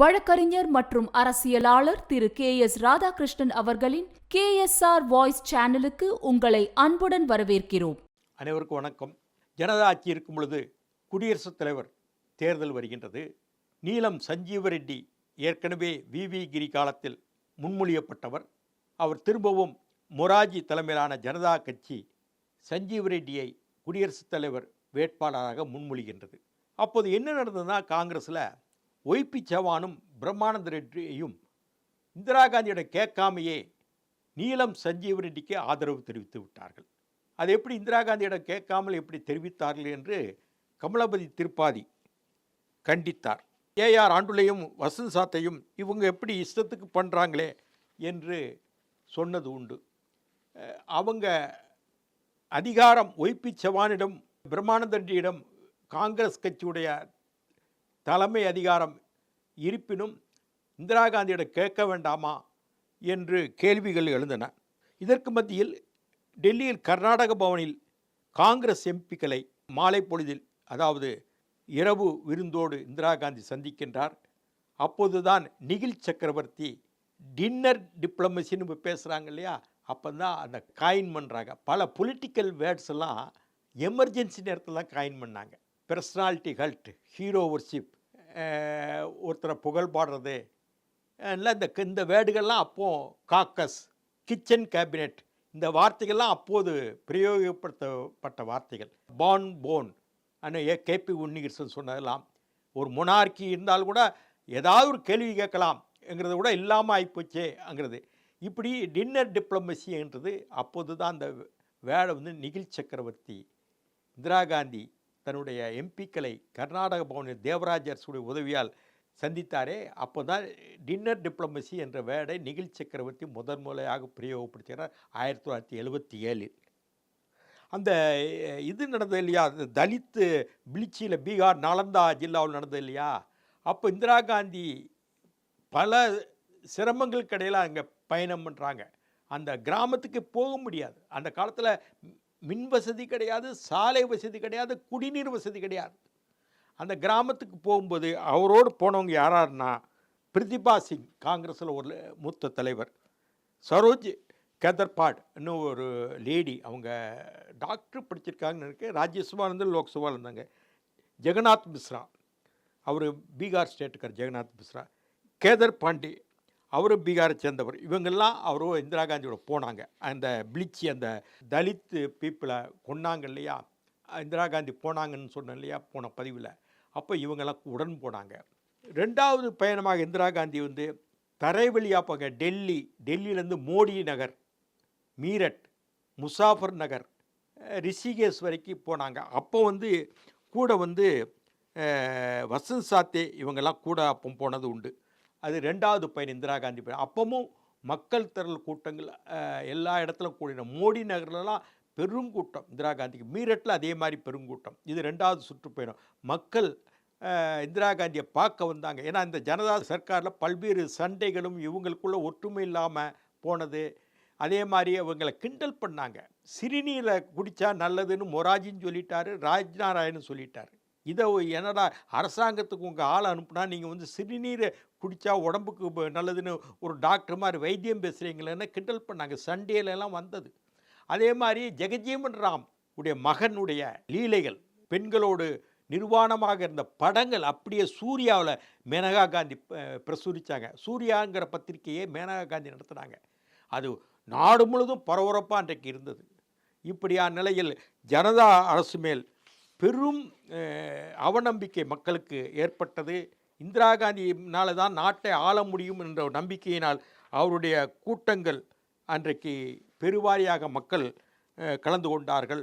வழக்கறிஞர் மற்றும் அரசியலாளர் திரு கே எஸ் ராதாகிருஷ்ணன் அவர்களின் கே எஸ் ஆர் வாய்ஸ் சேனலுக்கு உங்களை அன்புடன் வரவேற்கிறோம். அனைவருக்கும் வணக்கம். ஜனதா ஆட்சி இருக்கும் பொழுது குடியரசுத் தலைவர் தேர்தல் வருகின்றது. நீலம் சஞ்சீவ ரெட்டி ஏற்கனவே விவி கிரி காலத்தில் முன்மொழியப்பட்டவர். அவர் திரும்பவும் மொராஜி தலைமையிலான ஜனதா கட்சி சஞ்சீவ ரெட்டியை குடியரசுத் தலைவர் வேட்பாளராக முன்மொழிகின்றது. அப்போது என்ன நடந்ததுன்னா காங்கிரஸில் ஒய்பி சவானும் பிரம்மானந்த ரெட்டியையும் இந்திரா காந்தியோட கேட்காமையே நீலம் சஞ்சீவ் ரெட்டிக்கு ஆதரவு தெரிவித்து விட்டார்கள். அது எப்படி இந்திரா காந்தியிடம் கேட்காமல் எப்படி தெரிவித்தார்கள் என்று கமலபதி திருப்பாதி கண்டித்தார். ஏஆர் ஆண்டுலையும் வசந்த் சாத்தையும் இவங்க எப்படி இஷ்டத்துக்கு பண்ணுறாங்களே என்று சொன்னது உண்டு. அவங்க அதிகாரம் ஒய்பி சவானிடம் பிரம்மானந்தண்டியிடம் காங்கிரஸ் கட்சியுடைய தலைமை அதிகாரம் இருப்பினும் இந்திரா காந்தியிடம் கேட்க வேண்டாமா என்று கேள்விகள் எழுந்தன. இதற்கு மத்தியில் டெல்லியில் கர்நாடக பவனில் காங்கிரஸ் எம்பிக்களை மாலை பொழுதில் அதாவது இரவு விருந்தோடு இந்திரா காந்தி சந்திக்கின்றார். அப்போதுதான் நிகில் சக்கரவர்த்தி டின்னர் டிப்ளமசின்னு இப்போ பேசுகிறாங்க இல்லையா? அப்போ தான் அந்த காயின் பண்ணுறாங்க பல பொலிட்டிக்கல் வேர்ட்ஸ் எல்லாம் எமர்ஜென்சி நேரத்தில் தான் காயின் பண்ணாங்க. பெர்சனாலிட்டி ஹல்ட் ஹீரோ ஒர்ஷிப் ஒருத்தரை புகழ் பாடுறது. இல்லை இந்த இந்த வேர்டுகள்லாம் அப்போது காக்கஸ் கிச்சன் கேபினெட் இந்த வார்த்தைகள்லாம் அப்போது பிரயோகப்படுத்தப்பட்ட வார்த்தைகள். பான் போன் அண்ணன் ஏ கேபி உன்னிகிருஷ்ணன் சொன்னதெல்லாம். ஒரு மொனார்கி இருந்தால் கூட ஏதாவது ஒரு கேள்வி கேட்கலாம் என்கிறத கூட இல்லாமல் ஆகிப்போச்சேங்கிறது இப்படி டின்னர் டிப்ளமசின்றது அப்போது தான் அந்த வேலை வந்து நிகில் சக்கரவர்த்தி இந்திரா காந்தி தன்னுடைய எம்பிக்களை கர்நாடக பவனில் தேவராஜ் உதவியால் சந்தித்தாரே அப்போ தான் டின்னர் டிப்ளமசி என்ற வேடை நிகில் சக்கரவர்த்தி முதன் முறையாக பிரயோகப்படுத்துகிறார் ஆயிரத்தி தொள்ளாயிரத்தி எழுபத்தி ஏழில். அந்த இது நடந்தது இல்லையா? தலித்து பிளிச்சியில் பீகார் நாலந்தா ஜில்லாவில் நடந்தது இல்லையா? அப்போ இந்திரா காந்தி பல சிரமங்களுக்கு இடையில் அங்கே பயணம் பண்ணுறாங்க அந்த கிராமத்துக்கு போக முடியாது. அந்த காலத்தில் மின் வசதி கிடையாது சாலை வசதி கிடையாது குடிநீர் வசதி கிடையாது. அந்த கிராமத்துக்கு போகும்போது அவரோடு போனவங்க யாராருன்னா பிரதிபா சிங் காங்கிரஸில் ஒரு மூத்த தலைவர். சரோஜ் கேதர்பாட் இன்னும் ஒரு லேடி அவங்க டாக்டர் படிச்சிருக்காங்கன்னு இருக்கு. ராஜ்யசபா இருந்து லோக்சபாவில் இருந்தாங்க. ஜெகநாத் மிஸ்ரா. அவர் பீகார் ஸ்டேட்டுக்கார் ஜெகநாத் மிஸ்ரா. கேதர் பாண்டி அவரும் பீகாரை சேர்ந்தவர். இவங்கெல்லாம் அவரும் இந்திரா காந்தியோட போனாங்க. அந்த பிளிச்சி அந்த தலித்து பீப்புளை கொன்னாங்க இல்லையா? இந்திரா காந்தி போனாங்கன்னு சொன்னேன் இல்லையா? போன பதிவில். அப்போ இவங்கெல்லாம் உடன் போனாங்க. ரெண்டாவது பயணமாக இந்திரா காந்தி வந்து தரைவழியாக போங்க டெல்லி டெல்லியிலேருந்து மோடி நகர் மீரட் முசாஃபர் நகர் அஹ், ரிஷிகேஷ் வரைக்கும் போனாங்க. அப்போ வந்து கூட வந்து வசந்த் சாத்தே இவங்கெல்லாம் கூட அப்போ போனது உண்டு. அது ரெண்டாவது பையன் இந்திரா காந்தி பயணம் அப்பவும் மக்கள் திரள் கூட்டங்கள் எல்லா இடத்துலையும் கூடின மோடி நகர்லலாம் பெருங்கூட்டம் இந்திரா காந்திக்கு. மீரட்டில் அதே மாதிரி பெருங்கூட்டம் இது ரெண்டாவது சுற்றுப்பயணம். மக்கள் இந்திரா காந்தியை பார்க்க வந்தாங்க. ஏன்னா இந்த ஜனதா சர்க்காரில் பல்வேறு சண்டைகளும் இவங்களுக்குள்ள ஒற்றுமை இல்லாமல் போனது. அதே மாதிரி அவங்களை கிண்டல் பண்ணாங்க. சிறுநீரை குடித்தா நல்லதுன்னு மொராஜின்னு சொல்லிட்டாரு ராஜ்நாராயணன் சொல்லிட்டாரு. இதை என்னடா அரசாங்கத்துக்கு உங்கள் ஆள் அனுப்புனா நீங்கள் வந்து சிறுநீரை குடித்தா உடம்புக்கு நல்லதுன்னு ஒரு டாக்டர் மாதிரி வைத்தியம் பேசுகிறீங்களேன்னு கிண்டல் பண்ணாங்க. சண்டேலெல்லாம் வந்தது. அதே மாதிரி ஜெகஜீவன் ராம் உடைய மகனுடைய லீலைகள் பெண்களோடு நிர்வாணமாக இருந்த படங்கள் அப்படியே சூர்யாவில் மேனகா காந்தி பிரசுரித்தாங்க பிரசுரிச்சாங்க. சூர்யாங்கிற பத்திரிகையை மேனகா காந்தி நடத்தினாங்க. அது நாடு முழுதும் பரபரப்பாக அன்றைக்கு இருந்தது. இப்படியான நிலையில் ஜனதா அரசு மேல் பெரும் அவநம்பிக்கை மக்களுக்கு ஏற்பட்டது. இந்திரா காந்தியினால தான் நாட்டை ஆள முடியும் என்ற ஒரு நம்பிக்கையினால் அவருடைய கூட்டங்கள் அன்றைக்கு பெருவாரியாக மக்கள் கலந்து கொண்டார்கள்.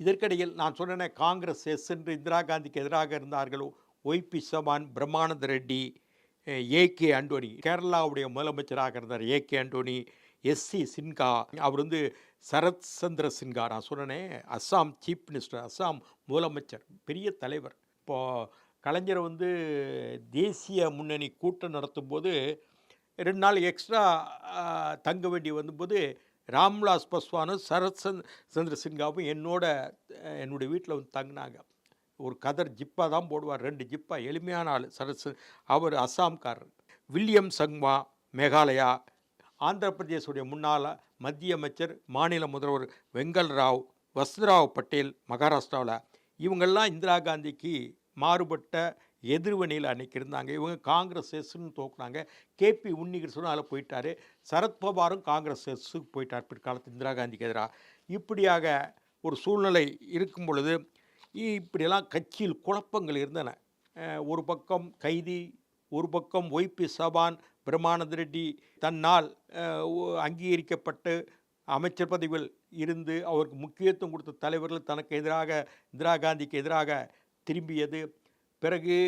இதற்கிடையில் நான் சொன்னேனே காங்கிரஸ் எஸ் என்று இந்திரா காந்திக்கு எதிராக இருந்தார்களோ Y B Chavan Brahmananda Reddy A K Antony கேரளாவுடைய முதலமைச்சராக இருந்தார் A K Antony S C Sinha அவர் வந்து சரத் சந்திர சின்ஹா நான் சொன்னேனே அஸ்ஸாம் சீஃப் மினிஸ்டர் அஸ்ஸாம் முதலமைச்சர் பெரிய தலைவர். இப்போது கலைஞர் வந்து தேசிய முன்னணி கூட்டம் நடத்தும் போது ரெண்டு நாள் எக்ஸ்ட்ரா தங்க வேண்டி வந்தபோது ராம்விலாஸ் பஸ்வானும் சரத் சந்த் சந்திர சின்ஹாவும் என்னோட என்னுடைய வீட்டில் வந்து தங்கினாங்க. ஒரு கதர் ஜிப்பா தான் போடுவார் ரெண்டு ஜிப்பா எளிமையான ஆள் சரத் அவர் அஸ்ஸாம்காரர். வில்லியம் சங்மா மேகாலயா ஆந்திர பிரதேசுடைய முன்னாள் மத்திய அமைச்சர் மாநில முதல்வர் வெங்கல் ராவ் வசுராவ் பட்டேல் மகாராஷ்டிராவில் இவங்கள்லாம் இந்திரா காந்திக்கு மாறுபட்ட எதிர்வணியில் அன்னைக்கு இருந்தாங்க. இவங்க காங்கிரஸ் எஸ்ன்னு தோக்குனாங்க கேபி உன்னிகிருஷ்ணனும் அதில் போயிட்டார். சரத்பவாரும் காங்கிரஸ் எஸ்ஸுக்கு போயிட்டார் பிற்காலத்து இந்திரா காந்திக்கு எதிராக இப்படியாக ஒரு சூழ்நிலை இருக்கும் பொழுது இப்படியெல்லாம் கட்சியில் குழப்பங்கள் இருந்தன. ஒரு பக்கம் கைதி ஒரு பக்கம் ஒய்பி சபான் பிரமானந்த ரெட்டி தன்னால் அங்கீகரிக்கப்பட்டு அமைச்சர் பதவியில் இருந்து அவருக்கு முக்கியத்துவம் கொடுத்த தலைவர்கள் தனக்கு எதிராக இந்திரா காந்திக்கு எதிராக திரும்பியது. பிறகு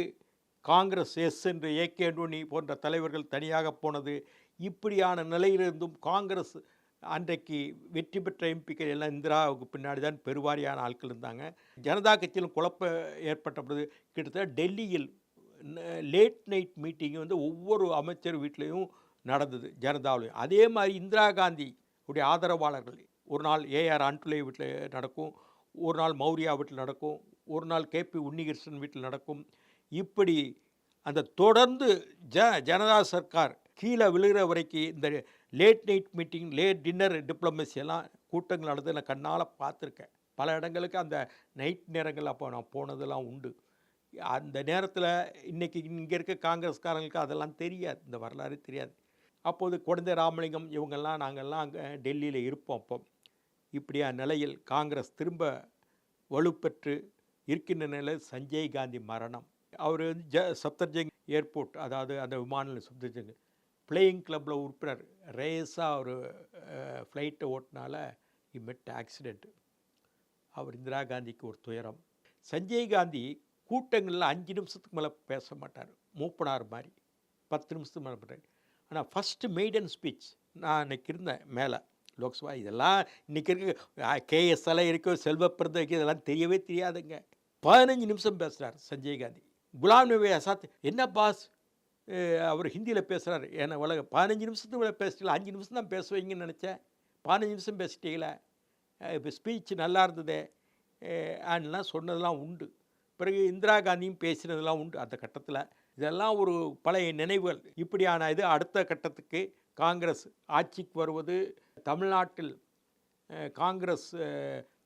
காங்கிரஸ் எஸ் என்று ஏ கே அண்டோனி போன்ற தலைவர்கள் தனியாக போனது. இப்படியான நிலையிலிருந்தும் காங்கிரஸ் அன்றைக்கு வெற்றி பெற்ற எம்பிக்கள் எல்லாம் இந்திராவுக்கு பின்னாடி தான் பெருவாரியான ஆட்கள் இருந்தாங்க. ஜனதா கட்சியிலும் குழப்பம் ஏற்பட்ட பொழுது கிட்டத்தட்ட டெல்லியில் லேட் நைட் மீட்டிங் வந்து ஒவ்வொரு அமைச்சர் வீட்லேயும் நடந்தது ஜனதாவிலையும். அதே மாதிரி இந்திரா காந்தி உடைய ஆதரவாளர்கள் ஒரு நாள் ஏஆர் ஆண்டுலே வீட்டில் நடக்கும் ஒரு நாள் மௌரியா வீட்டில் நடக்கும் ஒரு நாள் கேபி உன்னிகிருஷ்ணன் வீட்டில் நடக்கும். இப்படி அந்த தொடர்ந்து ஜ ஜனதா சர்க்கார் கீழே விழுகிற வரைக்கும் இந்த late night meeting late dinner diplomacy எல்லாம் கூட்டங்கள் நடந்து நான் கண்ணால் பார்த்துருக்கேன். பல இடங்களுக்கு அந்த நைட் நேரங்கள் அப்போ நான் போனதெல்லாம் உண்டு. அந்த நேரத்தில் இன்னைக்கு இங்கே இருக்க காங்கிரஸ்காரங்களுக்கு அதெல்லாம் தெரியாது. இந்த வரலாறு தெரியாது. அப்போது குழந்தை ராமலிங்கம் இவங்கெல்லாம் நாங்கள்லாம் அங்கே டெல்லியில் இருப்போம் அப்போ. இப்படியா நிலையில் காங்கிரஸ் திரும்ப வலுப்பெற்று இருக்கின்ற நிலையில் சஞ்சய் காந்தி மரணம். அவர் வந்து ஜ சப்தர்ஜங் ஏர்போர்ட் அதாவது அந்த விமான நிலையம் சப்தர்ஜங் பிளேயிங் கிளப்பில் உறுப்பினர். ரேஸாக ஒரு ஃப்ளைட்டை ஓட்டினால இமெட் ஆக்சிடெண்ட் அவர் இந்திரா காந்திக்கு ஒரு துயரம். சஞ்சய் காந்தி கூட்டங்களில் அஞ்சு நிமிஷத்துக்கு மேலே பேச மாட்டார். மூப்பனார் மாதிரி பத்து நிமிஷத்துக்கு மேலே பண்ணுறாரு ஆனால் ஃபஸ்ட்டு மெய்டன் ஸ்பீச் நான் அன்றைக்கி இருந்தேன் மேலே லோக்சபா. இதெல்லாம் இன்றைக்கி இருக்க. கேஎஸ் எல்லாம் இருக்கோ செல்வப்பிரத இதெல்லாம் தெரியவே தெரியாதுங்க. பதினஞ்சு நிமிஷம் பேசுகிறார் சஞ்சய் காந்தி. குலாம் நபி ஆசாத் என்ன பாஸ்? அவர் ஹிந்தியில் பேசுகிறார் ஏன்னா உலக பதினஞ்சு நிமிஷத்துக்கு மேலே பேசிட்டீங்களா? அஞ்சு நிமிஷம் தான் பேசுவீங்கன்னு நினச்சேன். பதினஞ்சு நிமிஷம் பேசிட்டீங்களே. இப்போ ஸ்பீச் நல்லா இருந்ததே. அண்ணெலாம் சொன்னதெல்லாம் உண்டு. பிறகு இந்திரா காந்தியும் பேசினதெல்லாம் உண்டு அந்த கட்டத்தில். இதெல்லாம் ஒரு பழைய நினைவுகள். இப்படியான இது அடுத்த கட்டத்துக்கு காங்கிரஸ் ஆட்சிக்கு வருவது தமிழ்நாட்டில் காங்கிரஸ்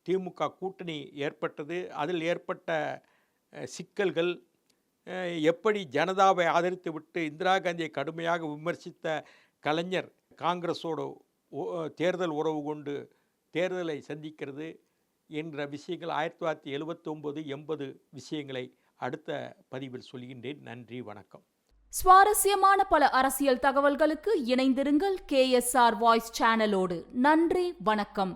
திமுக கூட்டணி ஏற்பட்டது அதில் ஏற்பட்ட சிக்கல்கள் எப்படி ஜனதாவை ஆதரித்து விட்டு இந்திரா காந்தியை கடுமையாக விமர்சித்த கலைஞர் காங்கிரஸோடு தேர்தல் உறவு கொண்டு தேர்தலை சந்திக்கிறது என்ற விஷயங்கள் ஆயிரத்தி தொள்ளாயிரத்தி எழுபத்தொம்போது எண்பது விஷயங்களை அடுத்த பதிவில் சொல்கின்றேன். நன்றி வணக்கம். சுவாரஸ்யமான பல அரசியல் தகவல்களுக்கு இணைந்திருங்கள் கேஎஸ்ஆர் வாய்ஸ் சேனலோடு. நன்றி வணக்கம்.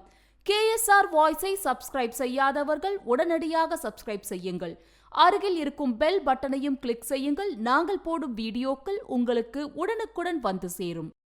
கேஎஸ்ஆர் வாய்ஸை சப்ஸ்கிரைப் செய்யாதவர்கள் உடனடியாக சப்ஸ்கிரைப் செய்யுங்கள். அருகில் இருக்கும் பெல் பட்டனையும் கிளிக் செய்யுங்கள். நாங்கள் போடும் வீடியோக்கள் உங்களுக்கு உடனுக்குடன் வந்து சேரும்.